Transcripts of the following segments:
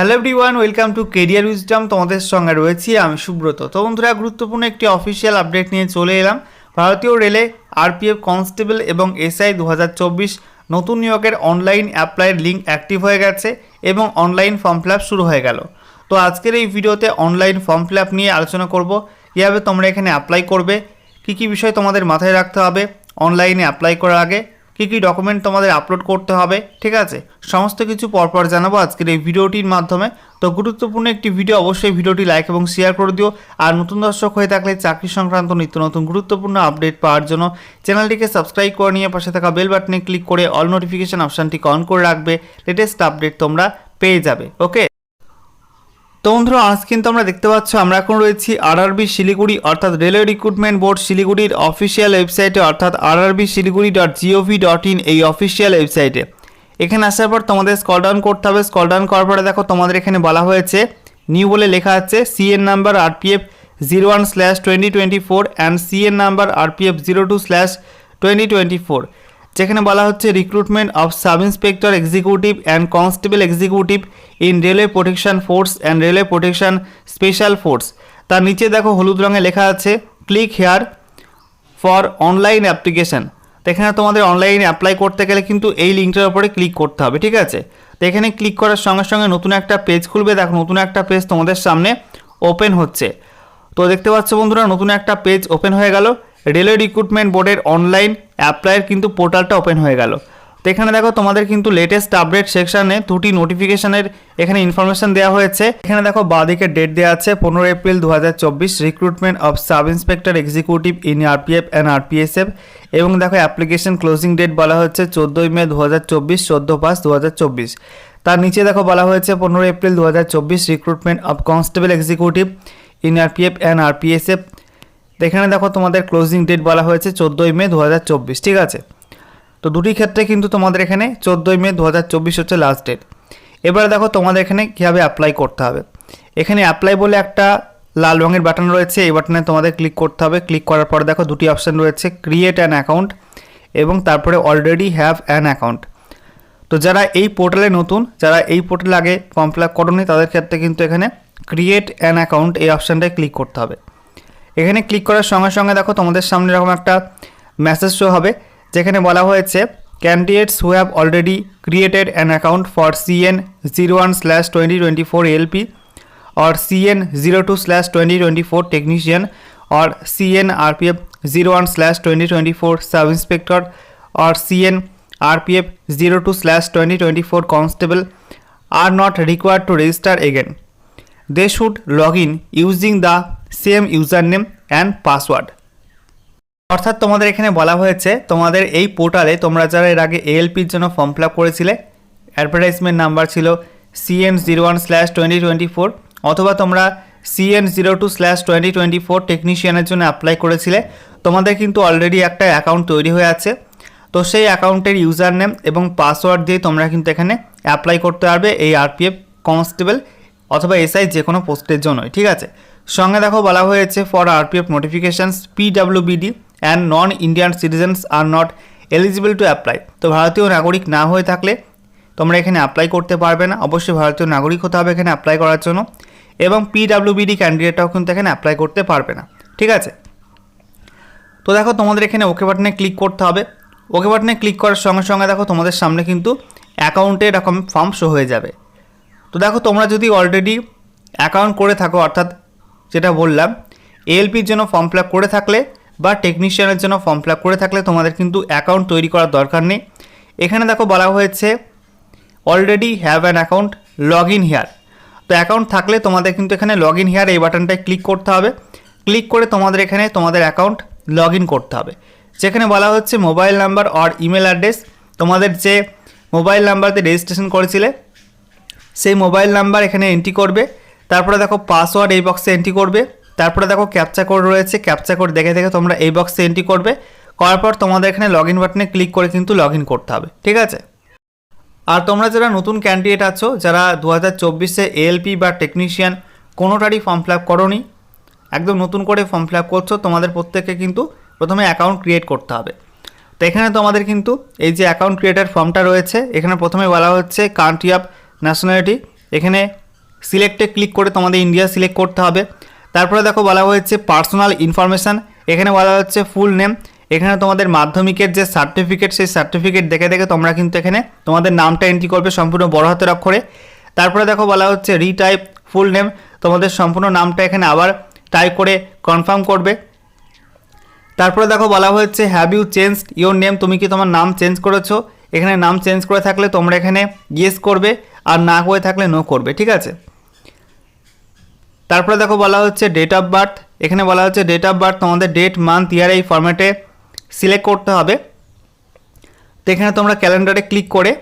Hello everyone welcome to career wisdom তোমাদের সঙ্গে রয়েছি আমি সুব্রত। তো বন্ধুরা, গুরুত্বপূর্ণ একটি অফিসিয়াল আপডেট নিয়ে চলে এলাম। ভারতীয় রেলে আরপিএফ কনস্টেবল এবং এসআই দু হাজার চব্বিশ নতুন নিয়োগের অনলাইন অ্যাপ্লাইয়ের লিঙ্ক অ্যাক্টিভ হয়ে গেছে এবং অনলাইন ফর্ম ফিল শুরু হয়ে গেল। তো আজকের এই ভিডিওতে অনলাইন ফর্ম ফিল নিয়ে আলোচনা করব, কীভাবে তোমরা এখানে অ্যাপ্লাই করবে, কী কী বিষয় তোমাদের মাথায় রাখতে হবে অনলাইনে অ্যাপ্লাই করার আগে কী কী ডকুমেন্ট তোমাদের আপলোড করতে হবে, ঠিক আছে? সমস্ত কিছু পরপর জানাব আজকের এই ভিডিওটির মাধ্যমে। তো গুরুত্বপূর্ণ একটি ভিডিও অবশ্যই ভিডিওটি লাইক এবং শেয়ার করে দিও। আর নতুন দর্শক হয়ে থাকলে চাকরি সংক্রান্ত নিত্য নতুন গুরুত্বপূর্ণ আপডেট পাওয়ার জন্য চ্যানেলটিকে সাবস্ক্রাইব করে নিয়ে পাশে থাকা বেল বাটনে ক্লিক করে অল নোটিফিকেশান অপশানটি অন করে রাখবে। লেটেস্ট আপডেট তোমরা পেয়ে যাবে ওকে তো বন্ধুরা, আজ কিন্তু আমরা দেখতে পাচ্ছ, আমরা এখন রয়েছি আরআরবি শিলিগুড়ি, অর্থাৎ রেলওয়ে রিক্রুটমেন্ট বোর্ড শিলিগুড়ির অফিসিয়াল ওয়েবসাইটে অর্থাৎ RRB Siliguri dot gov dot in এই অফিসিয়াল ওয়েবসাইটে এখানে আসার পর তোমাদের স্কল ডাউন করতে হবে স্কল ডাউন করার পরে দেখো তোমাদের এখানে বলা হয়েছে নিউ বলে লেখা আছে CN number RPF zero one slash twenty twenty four and CN number RPF zero two slash twenty twenty four যেখানে বলা হচ্ছে recruitment of sub inspector executive and constable executive in railway protection force and railway protection special force তার নিচে দেখো, হলুদ রঙে লেখা আছে click here for online application তো এখানে তোমাদের অনলাইনে অ্যাপ্লাই করতে গেলে কিন্তু এই লিঙ্কটার উপরে ক্লিক করতে হবে, ঠিক আছে? তো এখানে ক্লিক করার সঙ্গে সঙ্গে নতুন একটা পেজ খুলবে। দেখো, নতুন একটা পেজ তোমাদের সামনে ওপেন হচ্ছে। তো দেখতে পাচ্ছ বন্ধুরা, নতুন একটা পেজ ওপেন হয়ে গেল। রেলওয়ে রিক্রুটমেন্ট বোর্ডের অনলাইন অ্যাপ্লাইয়ের কিন্তু পোর্টালটা ওপেন হয়ে গেল। তো এখানে দেখো তোমাদের কিন্তু লেটেস্ট আপডেট সেকশানে দুটি নোটিফিকেশনের এখানে ইনফরমেশন দেওয়া হয়েছে। এখানে দেখো বাদিকে ডেট দেওয়া আছে পনেরো এপ্রিল দু হাজার চব্বিশ recruitment of sub inspector executive in RPF and RPSF এবং দেখো অ্যাপ্লিকেশন ক্লোজিং ডেট বলা হচ্ছে চোদ্দোই মে দু হাজার চব্বিশ, চোদ্দ পাঁচ দু হাজার চব্বিশ। তার নিচে দেখো বলা হয়েছে পনেরো এপ্রিল দু হাজার চব্বিশ recruitment of constable executive in RPF and RPSF এখানে দেখো তোমাদের ক্লোজিং ডেট বলা হয়েছে চোদ্দোই মে দু হাজার চব্বিশ, ঠিক আছে? তো দুটি ক্ষেত্রে কিন্তু তোমাদের এখানে চোদ্দোই মে দু হাজার চব্বিশ হচ্ছে লাস্ট ডেট এবারে দেখো তোমাদের এখানে কীভাবে অ্যাপ্লাই করতে হবে। এখানে অ্যাপ্লাই বলে একটা লাল রঙের বাটন রয়েছে, এই বাটনে তোমাদের ক্লিক করতে হবে। ক্লিক করার পরে দেখো দুটি অপশান রয়েছে ক্রিয়েট অ্যান অ্যাকাউন্ট এবং তারপরে অলরেডি হ্যাভ অ্যান অ্যাকাউন্ট তো যারা এই পোর্টালে নতুন, যারা এই পোর্টালে আগে ফর্ম ফিল আপ করনি, তাদের ক্ষেত্রে কিন্তু এখানে ক্রিয়েট অ্যান অ্যাকাউন্ট এই অপশানটায় ক্লিক করতে হবে। এখানে ক্লিক করার সঙ্গে সঙ্গে দেখো তোমাদের সামনে এরকম একটা মেসেজ শো হবে, যেখানে বলা হয়েছে candidates who have already created an account for CN zero one slash twenty twenty four ALP or CN zero two slash twenty twenty four technician or CN RPF zero one slash twenty twenty four sub inspector or CN RPF zero two slash twenty twenty four constable are not required to register again they should log in using the same username and password. অর্থাৎ তোমাদের এখানে বলা হয়েছে, তোমাদের এই পোর্টালে তোমরা যারা এর আগে এএলপির জন্য ফর্ম ফিল আপ করেছিলে অ্যাডভার্টাইজমেন্ট নাম্বার ছিল CN zero one slash twenty twenty four অথবা তোমরা CN zero two slash twenty twenty four টেকনিশিয়ানের জন্য অ্যাপ্লাই করেছিলে, তোমাদের কিন্তু অলরেডি একটা অ্যাকাউন্ট তৈরি হয়ে আছে তো সেই অ্যাকাউন্টের ইউজার নেম এবং পাসওয়ার্ড দিয়ে তোমরা কিন্তু এখানে অ্যাপ্লাই করতে পারবে এই আরপিএফ কনস্টেবল অথবা এসআই যে কোনো পোস্টের জন্যই, ঠিক আছে সঙ্গে দেখো বলা হয়েছে for RPF notifications PWBD and non Indian citizens are not eligible to apply তো ভারতীয় নাগরিক না হয়ে থাকলে তোমরা এখানে অ্যাপ্লাই করতে পারবে না। অবশ্যই ভারতীয় নাগরিক হতে হবে এখানে অ্যাপ্লাই করার জন্য এবং পিডাব্লিউবিডি ক্যান্ডিডেটটাও কিন্তু এখানে অ্যাপ্লাই করতে পারবে না। ঠিক আছে? তো দেখো তোমাদের এখানে ওকে বাটনে ক্লিক করতে হবে। ওকে বাটনে ক্লিক করার সঙ্গে সঙ্গে দেখো তোমাদের সামনে কিন্তু অ্যাকাউন্টে এরকম ফর্ম শো হয়ে যাবে। তো দেখো তোমরা যদি অলরেডি অ্যাকাউন্ট করে থাকো, অর্থাৎ যেটা বললাম এএলপির জন্য ফর্ম ফিল করে থাকলে বা টেকনিশিয়ানের জন্য ফর্ম ফিল করে থাকলে তোমাদের কিন্তু অ্যাকাউন্ট তৈরি করার দরকার নেই। এখানে দেখো বলা হয়েছে already have an account log in here তো অ্যাকাউন্ট থাকলে তোমাদের কিন্তু এখানে লগ ইন হেয়ার এই বাটনটায় ক্লিক করতে হবে। ক্লিক করে তোমাদের এখানে তোমাদের অ্যাকাউন্ট লগ ইন করতে হবে। যেখানে বলা হচ্ছে mobile number or email address তোমাদের যে মোবাইল নাম্বারতে রেজিস্ট্রেশন করেছিলে, সেই মোবাইল নাম্বার এখানে এন্ট্রি করবে। তারপরে দেখো পাসওয়ার্ড এই বক্সে এন্ট্রি করবে। তারপরে দেখো ক্যাপচা কোড রয়েছে ক্যাপচা কোড দেখে দেখে তোমরা এই বক্সে এন্ট্রি করবে। করার পর তোমাদের এখানে লগ ইন বাটনে ক্লিক করে কিন্তু লগ ইন করতে হবে, ঠিক আছে? আর তোমরা যারা নতুন ক্যান্ডিডেট আছো, যারা দু হাজার চব্বিশে এএলপি বা টেকনিশিয়ান কোনোটারই ফর্ম ফিল আপ করোনি, একদম নতুন করে ফর্ম ফিল আপ করছ, তোমাদের প্রত্যেককে কিন্তু প্রথমে অ্যাকাউন্ট ক্রিয়েট করতে হবে। তো এখানে তোমাদের কিন্তু এই যে অ্যাকাউন্ট ক্রিয়েটার ফর্মটা রয়েছে, এখানে প্রথমে বলা হচ্ছে কান্ট্রি অফ ন্যাশনালিটি এখানে সিলেক্টে ক্লিক করে তোমাদের ইন্ডিয়া সিলেক্ট করতে হবে। তারপরে দেখো বলা হয়েছে পার্সোনাল ইনফরমেশান এখানে বলা হচ্ছে ফুল নেম এখানে তোমাদের মাধ্যমিকের যে সার্টিফিকেট সেই সার্টিফিকেট দেখে দেখে তোমরা কিন্তু এখানে তোমাদের নামটা এন্ট্রি করবে সম্পূর্ণ বড় হাতের অক্ষরে। তারপরে দেখো বলা হচ্ছে রিটাইপ ফুল নেম তোমাদের সম্পূর্ণ নামটা এখানে আবার টাইপ করে কনফার্ম করবে। তারপরে দেখো বলা হয়েছে have you change your name তুমি কি তোমার নাম চেঞ্জ করেছ? এখানে নাম চেঞ্জ করে থাকলে তোমরা এখানে ইয়েস করবে, আর না করে থাকলে নো করবে, ঠিক আছে? তারপরে দেখো বলা হচ্ছে ডেট অফ বার্থ এখানে বলা হচ্ছে ডেট অফ বার্থ তোমাদের ডেট মান্থ ইয়ার এই ফর্ম্যাটে সিলেক্ট করতে হবে। তো এখানে তোমরা ক্যালেন্ডারে ক্লিক করে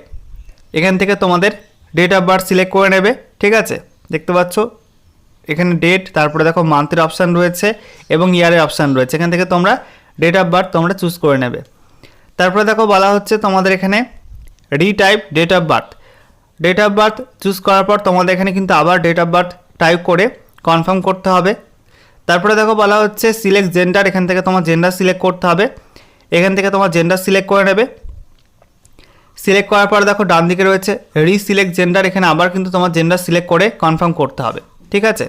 এখান থেকে তোমাদের ডেট অফ বার্থ সিলেক্ট করে নেবে, ঠিক আছে? দেখতে পাচ্ছ? এখানে ডেট তারপরে দেখো মান্থের অপশান রয়েছে এবং ইয়ারের অপশান রয়েছে। এখান থেকে তোমরা ডেট অফ বার্থ তোমরা চুজ করে নেবে। তারপরে দেখো বলা হচ্ছে তোমাদের এখানে retype date of birth date of birth choose করার পর তোমাদের এখানে কিন্তু আবার ডেট অফ বার্থ টাইপ করে কনফার্ম করতে হবে। তারপরে দেখো বলা হচ্ছে সিলেক্ট জেন্ডার এখান থেকে তোমার জেন্ডার সিলেক্ট করতে হবে। এখান থেকে তোমার জেন্ডার সিলেক্ট করে নেবে। সিলেক্ট করার পর দেখো ডান দিকে রয়েছে রিসিলেক্ট জেন্ডার এখানে আবার কিন্তু তোমার জেন্ডার সিলেক্ট করে কনফার্ম করতে হবে, ঠিক আছে?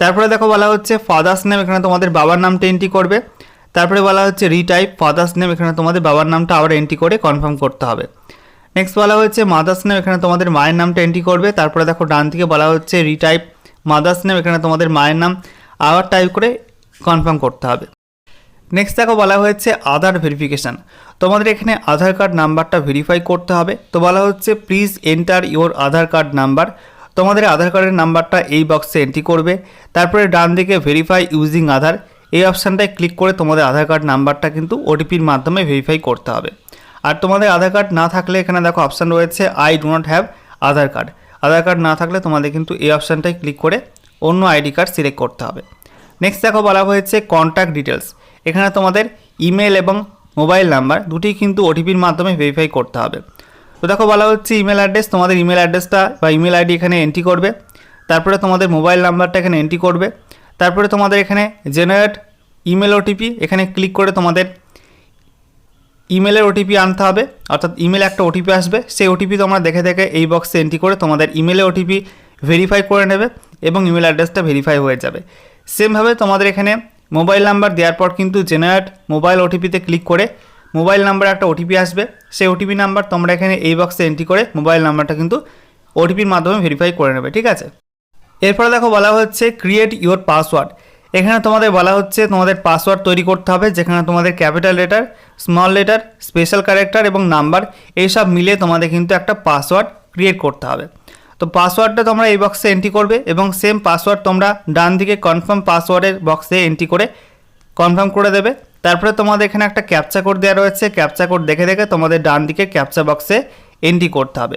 তারপরে দেখো বলা হচ্ছে ফাদার্স নেম এখানে তোমাদের বাবার নামটা এন্ট্রি করবে। তারপরে বলা হচ্ছে রিটাইপ ফাদার্স নেম এখানে তোমাদের বাবার নামটা আবার এন্ট্রি করে কনফার্ম করতে হবে। নেক্সট বলা হচ্ছে মাদার্স নেম এখানে তোমাদের মায়ের নামটা এন্ট্রি করবে। তারপরে দেখো ডান থেকে বলা হচ্ছে রিটাইপ মাদার্স নেম, এখানে তোমাদের মায়ের নাম, আবার টাইপ করে কনফার্ম করতে হবে। নেক্সট দেখো বলা হয়েছে আধার ভেরিফিকেশান তোমাদের এখানে আধার কার্ড নাম্বারটা ভেরিফাই করতে হবে। তো বলা হচ্ছে please enter your Aadhaar card number তোমাদের আধার কার্ডের নাম্বারটা এই বক্সে এন্ট্রি করবে। তারপরে ডান দিকে ভেরিফাই ইউজিং আধার। এই অপশানটায় ক্লিক করে তোমাদের আধার কার্ড নাম্বারটা কিন্তু ওটিপির মাধ্যমে ভেরিফাই করতে হবে। আর তোমাদের আধার কার্ড না থাকলে এখানে দেখো অপশান রয়েছে I do not have Aadhaar card Aadhaar card না থাকলে তোমাদের কিন্তু এই অপশানটায় ক্লিক করে অন্য আইডি কার্ড সিলেক্ট করতে হবে। নেক্সট দেখো বলা হয়েছে কন্ট্যাক্ট ডিটেলস এখানে তোমাদের ইমেল এবং মোবাইল নাম্বার দুটি কিন্তু ওটিপির মাধ্যমে ভেরিফাই করতে হবে। তো দেখো বলা হচ্ছে ইমেল অ্যাড্রেস তোমাদের ইমেল অ্যাড্রেসটা বা ইমেল আইডি এখানে এন্ট্রি করবে। তারপরে তোমাদের মোবাইল নাম্বারটা এখানে এন্ট্রি করবে। তারপরে তোমাদের এখানে জেনারেট ইমেল ওটিপি এখানে ক্লিক করে তোমাদের ইমেলের ওটিপি আনতে হবে, অর্থাৎ ইমেল একটা ওটিপি আসবে, সেই ওটিপি তোমরা দেখে দেখে এই বক্সে এন্ট্রি করে তোমাদের ইমেলে ওটিপি ভেরিফাই করে নেবে এবং ইমেল অ্যাড্রেসটা ভেরিফাই হয়ে যাবে। সেমভাবে তোমাদের এখানে মোবাইল নাম্বার দেওয়ার পর কিন্তু জেনারেট মোবাইল ওটিপিতে ক্লিক করে মোবাইল নাম্বারে একটা ওটিপি আসবে, সেই ওটিপি নাম্বার তোমরা এখানে এই বক্সে এন্ট্রি করে মোবাইল নাম্বারটা কিন্তু ওটিপির মাধ্যমে ভেরিফাই করে নেবে, ঠিক আছে? এরপরে দেখো বলা হচ্ছে ক্রিয়েট ইউর পাসওয়ার্ড এখানে তোমাদের বলা হচ্ছে তোমাদের পাসওয়ার্ড তৈরি করতে হবে, যেখানে তোমাদের capital letter small letter special character এবং নাম্বার এইসব মিলিয়ে তোমাদের কিন্তু একটা পাসওয়ার্ড ক্রিয়েট করতে হবে। তো পাসওয়ার্ডটা তোমরা এই বক্সে এন্ট্রি করবে এবং সেম পাসওয়ার্ড তোমরা ডান দিকে কনফার্ম পাসওয়ার্ডের বক্সে এন্ট্রি করে কনফার্ম করে দেবে। তারপরে তোমাদের এখানে একটা ক্যাপচা কোড দেওয়া রয়েছে ক্যাপচা কোড দেখে দেখে তোমাদের ডান দিকে ক্যাপচা বক্সে এন্ট্রি করতে হবে।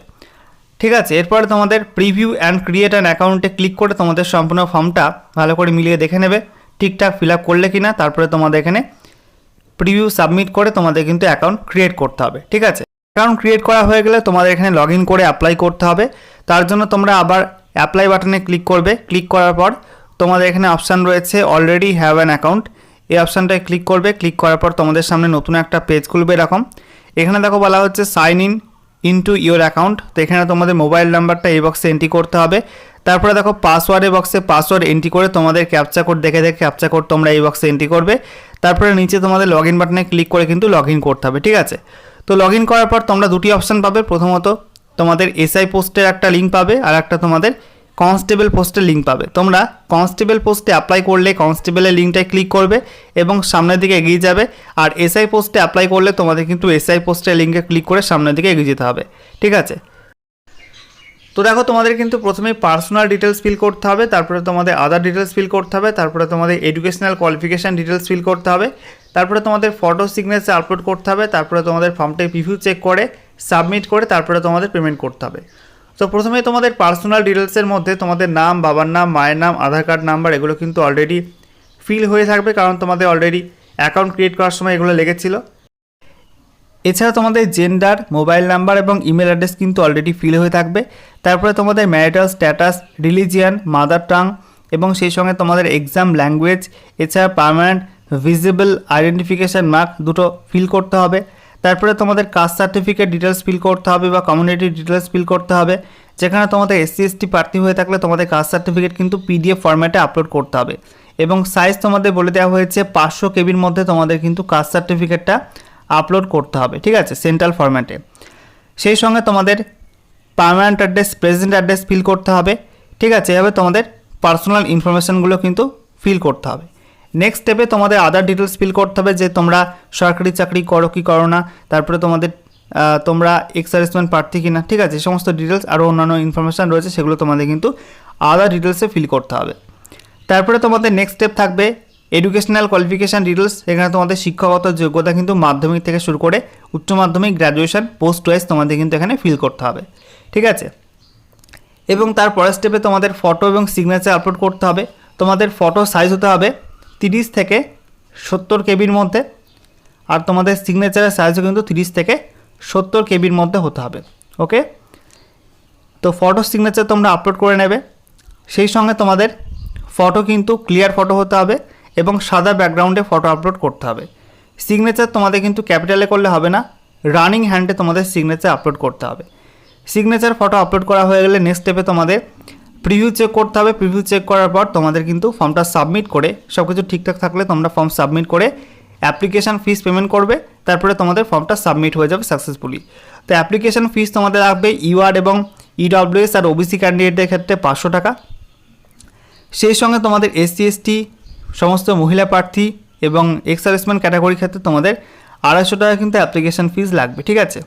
ঠিক আছে, এরপরে তোমাদের প্রিভিউ অ্যান্ড ক্রিয়েট অ্যান অ্যাকাউন্টে ক্লিক করে তোমাদের সম্পূর্ণ ফর্মটা ভালো করে মিলিয়ে দেখে নেবে, ঠিকঠাক ফিল আপ করলে কি না তারপরে তোমাদের এখানে প্রিভিউ সাবমিট করে তোমাদের কিন্তু অ্যাকাউন্ট ক্রিয়েট করতে হবে, ঠিক আছে? অ্যাকাউন্ট ক্রিয়েট করা হয়ে গেলে তোমাদের এখানে লগ করে অ্যাপ্লাই করতে হবে, তার জন্য তোমরা আবার অ্যাপ্লাই বাটনে ক্লিক করবে ক্লিক করার পর তোমাদের এখানে অপশান রয়েছে অলরেডি হ্যাভ অ্যান অ্যাকাউন্ট এই অপশানটায় ক্লিক করবে ক্লিক করার পর তোমাদের সামনে নতুন একটা পেজ খুলবে এরকম, এখানে দেখো বলা হচ্ছে sign in into your account তো এখানে তোমাদের মোবাইল নাম্বারটা এই বক্সে এন্ট্রি করতে হবে। তারপরে দেখো পাসওয়ার্ডের বক্সে পাসওয়ার্ড এন্ট্রি করে তোমাদের ক্যাপচা কোড দেখে দেখে ক্যাপচা কোড তোমরা এই বক্সে এন্ট্রি করবে। তারপরে নিচে তোমাদের লগ ইন বাটনে ক্লিক করে কিন্তু লগ ইন করতে হবে, ঠিক আছে? তো লগ ইন করার পর তোমরা দুটি অপশান পাবে। প্রথমত তোমাদের এসআই পোস্টের একটা লিঙ্ক পাবে আর একটা তোমাদের কনস্টেবল পোস্টের লিঙ্ক পাবে। তোমরা কনস্টেবল পোস্টে অ্যাপ্লাই করলে কনস্টেবলের লিঙ্কটায় ক্লিক করবে এবং সামনের দিকে এগিয়ে যাবে। আর এসআই পোস্টে অ্যাপ্লাই করলে তোমাদের কিন্তু এসআই পোস্টের লিঙ্কে ক্লিক করে সামনের দিকে এগিয়ে যেতে হবে। ঠিক আছে? তো দেখো, তোমাদের কিন্তু প্রথমে পার্সোনাল ডিটেলস ফিল করতে হবে, তারপরে তোমাদের আদার ডিটেলস ফিল করতে হবে, তারপরে তোমাদের এডুকেশনাল কোয়ালিফিকেশান ডিটেলস ফিল করতে হবে, তারপরে তোমাদের ফটো সিগনেচার আপলোড করতে হবে, তারপরে তোমাদের ফর্মটাই প্রিভিউ চেক করে সাবমিট করে, তারপরে তোমাদের পেমেন্ট করতে হবে। তো প্রথমে তোমাদের পার্সোনাল ডিটেলসের মধ্যে তোমাদের নাম, বাবার নাম, মায়ের নাম, আধার কার্ড নাম্বার এগুলো কিন্তু অলরেডি ফিল হয়ে থাকবে কারণ তোমাদের অলরেডি অ্যাকাউন্ট ক্রিয়েট করার সময় এগুলো লেগেছিলো। এছাড়া তোমাদের জেন্ডার মোবাইল নাম্বার এবং ইমেল অ্যাড্রেস কিন্তু অলরেডি ফিল হয়ে থাকবে। তারপরে তোমাদের marital status religion mother tongue এবং সেই সঙ্গে তোমাদের এক্সাম ল্যাঙ্গুয়েজ এছাড়া পার্মানেন্ট ভিজিবল আইডেন্টিফিকেশান মার্ক দুটো ফিল করতে হবে। তারপরে তোমাদের কাস্ট সার্টিফিকেট ডিটেলস ফিল করতে হবে বা কমিউনিটি ডিটেলস ফিল করতে হবে। যেখানে তোমাদের এসসি এসটি প্রার্থী হয়ে থাকলে তোমাদের কাস্ট সার্টিফিকেট কিন্তু পিডিএফ ফরম্যাটে আপলোড করতে হবে। এবং সাইজ তোমাদের বলে দেওয়া হয়েছে পাঁচশো কেবির মধ্যে তোমাদের কিন্তু কাস্ট সার্টিফিকেটটা আপলোড করতে হবে, ঠিক আছে? সেন্ট্রাল ফরম্যাটে সেই সঙ্গে তোমাদের permanent address present address fill করতে হবে, ঠিক আছে? এভাবে তোমাদের পার্সোনাল ইনফরমেশানগুলো কিন্তু ফিল করতে হবে। নেক্সট স্টেপে তোমাদের আদার ডিটেলস ফিল করতে হবে যে তোমরা সরকারি চাকরি করো কি করো না। তারপরে তোমাদের তোমরা এক্স সার্ভিসম্যান প্রার্থী কিনা। ঠিক আছে সমস্ত ডিটেলস আরও অন্যান্য ইনফরমেশান রয়েছে, সেগুলো তোমাদের কিন্তু আদার ডিটেলসে ফিল করতে হবে। তারপরে তোমাদের নেক্সট স্টেপ থাকবে এডুকেশনাল কোয়ালিফিকেশান ডিটেলস এখানে তোমাদের শিক্ষাগত যোগ্যতা কিন্তু মাধ্যমিক থেকে শুরু করে উচ্চ মাধ্যমিক গ্র্যাজুয়েশন পোস্ট ওয়াইজ তোমাদের কিন্তু এখানে ফিল করতে হবে। ঠিক আছে? এবং তার পরের স্টেপে তোমাদের ফটো এবং সিগনেচার আপলোড করতে হবে। তোমাদের ফটো সাইজ হতে হবে তিরিশ থেকে সত্তর কেবির মধ্যে। আর তোমাদের সিগনেচারের সাইজও কিন্তু তিরিশ থেকে সত্তর কেবির মধ্যে হতে হবে ওকে তো ফটো সিগনেচার তোমরা আপলোড করে নেবে। সেই সঙ্গে তোমাদের ফটো কিন্তু ক্লিয়ার ফটো হতে হবে এবং সাদা ব্যাকগ্রাউন্ডে ফটো আপলোড করতে হবে। সিগনেচার তোমাদের কিন্তু ক্যাপিটালে করলে হবে না রানিং হ্যান্ডে তোমাদের সিগনেচার আপলোড করতে হবে। সিগনেচার ফটো আপলোড করা হয়ে গেলে নেক্সট স্টেপে তোমাদের প্রিভিউ চেক করতে হবে। প্রিভিউ চেক করার পর তোমাদের কিন্তু ফর্মটা সাবমিট করে সব কিছু ঠিকঠাক থাকলে তোমরা ফর্ম সাবমিট করে অ্যাপ্লিকেশান ফিস পেমেন্ট করবে। তারপরে তোমাদের ফর্মটা সাবমিট হয়ে যাবে সাকসেসফুলি তো অ্যাপ্লিকেশান ফিস তোমাদের লাগবে ইউআর এবং ইডব্লিউএস আর ওবিসি ক্যান্ডিডেটের ক্ষেত্রে পাঁচশো টাকা। সেই সঙ্গে তোমাদের এসসি এসটি সমস্ত মহিলা প্রার্থী এবং এক্স সার্ভিসম্যান ক্যাটাগরির ক্ষেত্রে তোমাদের আড়াইশো টাকা কিন্তু অ্যাপ্লিকেশান ফিস লাগবে, ঠিক আছে?